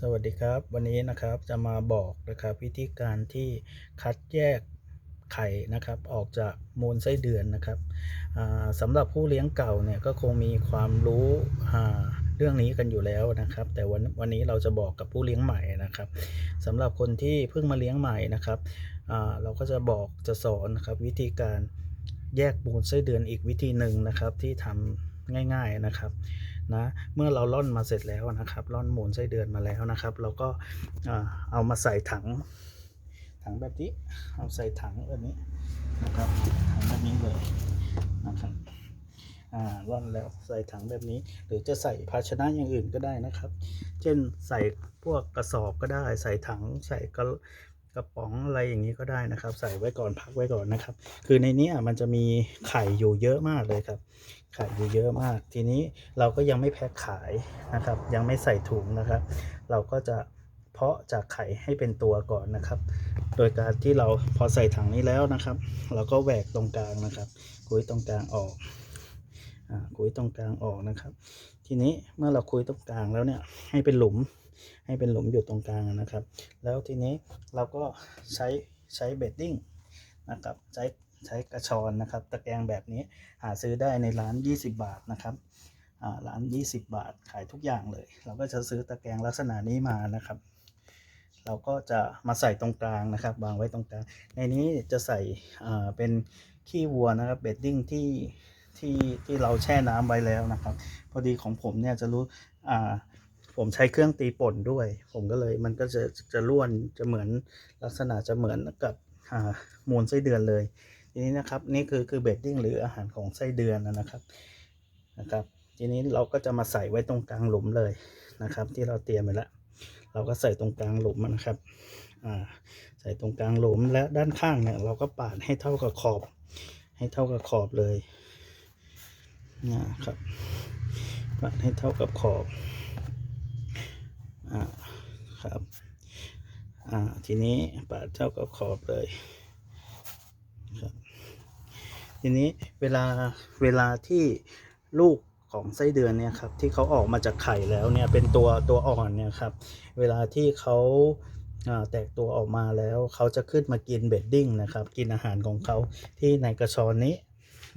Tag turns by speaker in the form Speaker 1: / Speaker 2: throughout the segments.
Speaker 1: สวัสดีครับ วันนี้นะครับจะมาบอกนะครับวิธีการที่คัดแยกไข่นะครับ ออกจากมูลไส้เดือนนะครับสำหรับผู้เลี้ยงเก่าเนี่ยก็คงมีความรู้เรื่องนี้กันอยู่แล้วนะครับ แต่วันวันนี้เราจะบอกกับผู้เลี้ยงใหม่นะครับสำหรับคนที่เพิ่งมาเลี้ยงใหม่นะครับเราก็จะบอกจะสอนนะครับวิธีการแยกมูลไส้เดือนอีกวิธีหนึ่งนะครับที่ทำง่าย ๆนะครับ นะเมื่อเราล่อนมาเสร็จแล้วนะครับล่อนมูลไส้เดือนมาแล้วนะครับ เราก็เอามาใส่ถัง ถังแบบนี้เอาใส่ถังแบบนี้นะครับถังแบบนี้เลยนะครับอ่าล่อนแล้วใส่ถังแบบนี้ หรือจะใส่ภาชนะอย่างอื่นก็ได้นะครับ เช่นใส่พวกกระสอบก็ได้ ใส่ถังใส่กระ กระป๋องอะไรอย่างนี้ก็ได้นะครับ ใส่ไว้ก่อนพักไว้ก่อนนะครับ คือในนี้อะมันจะมีไข่อยู่เยอะมากเลยครับ ไข่อยู่เยอะมาก ทีนี้เราก็ยังไม่แพ็คขายนะครับ ยังไม่ใส่ถุงนะครับ เราก็จะเพาะจากไข่ให้เป็นตัวก่อนนะครับ โดยการที่เราพอใส่ถังนี้แล้วนะครับ เราก็แหวกตรงกลางนะครับคุยตรงกลางออกอ่าคุยตรงกลางออกนะครับ ทีนี้เมื่อเราคุยตรงกลางแล้วเนี่ยให้เป็นหลุม ให้เป็นหลุมอยู่ตรงกลางนะครับ แล้วทีนี้เราก็ใช้ใช้เบดดิ้งนะครับใช้ใช้กระชอนนะครับ ตะแกรงแบบนี้หาซื้อได้ในร้าน 20 บาทนะครับอ่าร้าน 20 บาทขายทุกอย่างเลย เราก็จะซื้อตะแกรงลักษณะนี้มานะครับ เราก็จะมาใส่ตรงกลางนะครับวางไว้ตรงกลาง ในนี้จะใส่เป็นขี้วัวนะครับเบดดิ้งที่ที่ที่เราแช่น้ำไว้แล้วนะครับ พอดีของผมเนี่ยจะรู้อ่า ผมใช้เครื่องตีป่นด้วย ผมก็เลยมันก็จะจะร่วนจะเหมือนลักษณะจะเหมือนกับมูลไส้เดือนเลย ทีนี้นะครับนี่คือคือเบดดิ้งหรืออาหารของไส้เดือนนะครับนะครับ ทีนี้เราก็จะมาใส่ไว้ตรงกลางหลุมเลยนะครับ ที่เราเตรียมไว้แล้วเราก็ใส่ตรงกลางหลุมนะครับใส่ตรงกลางหลุมและด้านข้างเนี่ยเราก็ปาดให้เท่ากับขอบ ให้เท่ากับขอบเลยนะครับปาดให้เท่ากับขอบ ครับ อ่า ทีนี้ปาดเท่ากับขอบเลยครับ ทีนี้เวลาเวลาที่ลูกของไส้เดือนเนี่ยครับที่เขาออกมาจากไข่แล้วเนี่ยเป็นตัวตัวอ่อนเนี่ยครับ เวลาที่เขาอ่าแตกตัวออกมาแล้วเขาจะขึ้นมากินเบดดิ้งนะครับ กินอาหารของเขาที่ในกระชอนนี้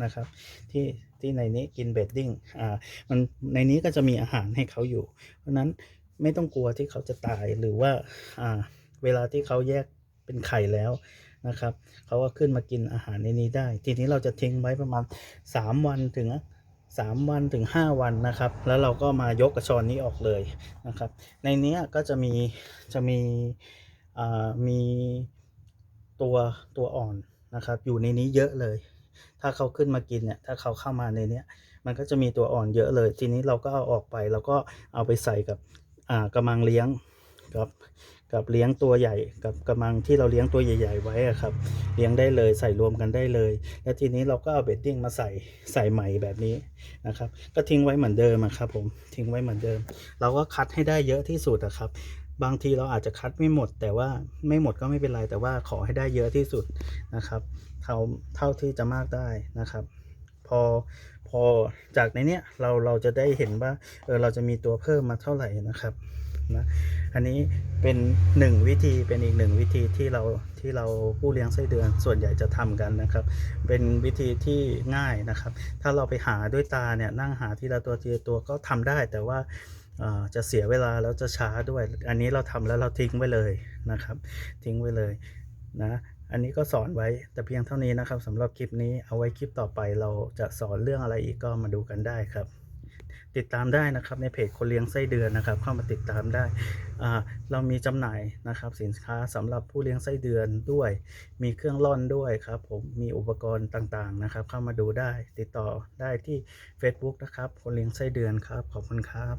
Speaker 1: นะครับ ที่ที่ในนี้กินเบดดิ้งอ่ามันในนี้ก็จะมีอาหารให้เขาอยู่ เพราะนั้น ไม่ต้องกลัวที่เขาจะตายหรือว่าอ่าเวลาที่เขาแยกเป็นไข่แล้วนะครับ เขาก็ขึ้นมากินอาหารในนี้ได้ ทีนี้เราจะทิ้งไว้ประมาณ 3 วันถึง3วันถึง 5 วันนะครับ แล้วเราก็มายกกระชอนนี้ออกเลยนะครับ ในนี้ก็จะมีจะมีอ่ามีตัวตัวอ่อนนะครับ อยู่ในนี้เยอะเลย ถ้าเขาขึ้นมากินเนี่ย ถ้าเขาเข้ามาในนี้มันก็จะมีตัวอ่อนเยอะเลย ทีนี้เราก็เอาออกไป แล้วก็เอาไปใส่กับ กระมังเลี้ยงครับกับเลี้ยงตัวใหญ่กับกระมังที่เราเลี้ยงตัวใหญ่ ๆ ไว้อะครับ เลี้ยงได้เลยใส่รวมกันได้เลย แล้วทีนี้เราก็เอาเบดดิ้งมาใส่ใส่ใหม่แบบนี้นะครับ ก็ทิ้งไว้เหมือนเดิมครับผมทิ้งไว้เหมือนเดิม เราก็คัดให้ได้เยอะที่สุดอะครับ บางทีเราอาจจะคัดไม่หมด แต่ว่าไม่หมดก็ไม่เป็นไรแต่ว่าขอให้ได้เยอะที่สุดนะครับ เท่าเท่าที่จะมากได้นะครับ พอพอจากในเนี้ยเราเราจะได้เห็นว่าเออเราจะมีตัวเพิ่มมาเท่าไหร่นะครับนะอันนี้เป็นหนึ่งวิธีเป็นอีกหนึ่งวิธีที่เราที่เราผู้เลี้ยงไส้เดือนส่วนใหญ่จะทำกันนะครับ เป็นวิธีที่ง่ายนะครับ ถ้าเราไปหาด้วยตาเนี่ยนั่งหาทีละตัวทีละตัวก็ทำได้แต่ว่าจะเสียเวลาแล้วจะช้าด้วย อันนี้เราทำแล้วเราทิ้งไว้เลยนะครับ ทิ้งไว้เลยนะ อันนี้ก็สอนไว้แต่เพียงเท่านี้นะครับสำหรับคลิปนี้เอาไว้คลิปต่อไปเราจะสอนเรื่องอะไรอีกก็มาดูกันได้ครับ ติดตามได้นะครับในเพจคนเลี้ยงไส้เดือนนะครับ เข้ามาติดตามได้ เรามีจำหน่ายนะครับสินค้าสำหรับผู้เลี้ยงไส้เดือนด้วย มีเครื่องร่อนด้วยครับผมมีอุปกรณ์ต่างๆนะครับ เข้ามาดูได้ติดต่อได้ที่ Facebook นะครับคนเลี้ยงไส้เดือนครับขอบคุณครับ